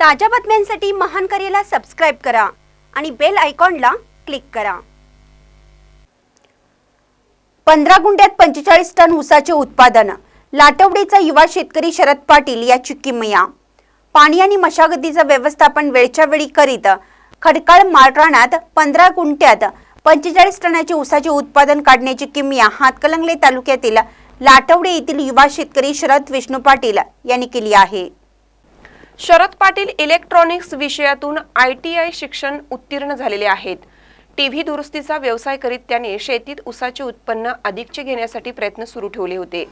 ताज्या बातम्यांसाठी महान करेला सबस्क्राईब करा आणि बेल आयकॉनला क्लिक करा. पंधरा गुंठ्यात पंचेचाळीस टन ऊसाचे उत्पादन. लाटवडीचा युवा शेतकरी शरद पाटील याची किमया पाणी आणि मशागतीचं व्यवस्थापन वेळच्या वेळी करीत खडकाळ माळरानात पंधरा गुंठ्यात पंचेचाळीस टनाचे ऊसाचे उत्पादन काढण्याची किमया हातकलंगले तालुक्यातील लाटवडे येथील युवा शेतकरी शरद विष्णू पाटील यांनी केली आहे. शरद पाटील इलेक्ट्रॉनिक्स विषयातून आय टी आय शिक्षण उत्तीर्ण झालेले आहेत. टी व्ही दुरुस्तीचा व्यवसाय करीत त्याने शेतीत उसाचे उत्पन्न अधिकचे घेण्यासाठी प्रयत्न सुरू ठेवले होते.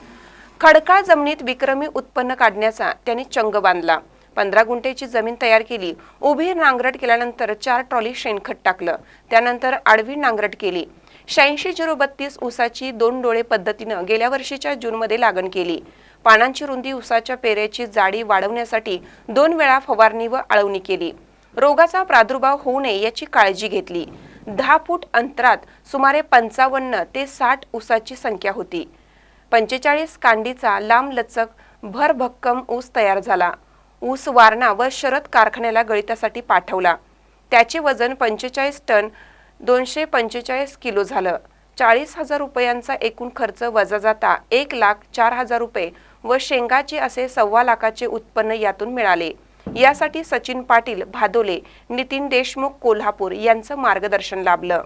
खडकाळ जमिनीत विक्रमी उत्पन्न काढण्याचा त्याने चंग बांधला. पंधरा गुंठेची जमीन तयार केली. उभी नांगरट केल्यानंतर चार ट्रॉली शेणखत टाकलं. त्यानंतर आडवी नांगरट केली. शहाऐंशी झिरो बत्तीस ऊसाची दोन डोळे पद्धतीनं गेल्या वर्षीच्या जूनमध्ये लागण केली. पानांची रुंदी ऊसाच्या पेरेची जाडी वाढवण्यासाठी दोन वेळा फवारणी व आळवणी केली. रोगाचा प्रादुर्भाव होऊ नये याची काळजी घेतली. दहा फूट अंतरात सुमारे पंचावन्न ते साठ ऊसाची संख्या होती. पंचेचाळीस कांडीचा लांब लचक भरभक्कम ऊस तयार झाला. ऊस वारणा व शरद कारखान्याला गळितासाठी पाठवला. त्याचे वजन पंचेचाळीस टन दोनशे पंचेचाळीस किलो झालं. चाळीस हजार रुपयांचा एकूण खर्च वजा जाता एक लाख चार हजार रुपये व शेंगाचे असे सव्वा लाखाचे उत्पन्न यातून मिळाले. यासाठी सचिन पाटील भादोले नितीन देशमुख कोल्हापूर यांचं मार्गदर्शन लाभलं.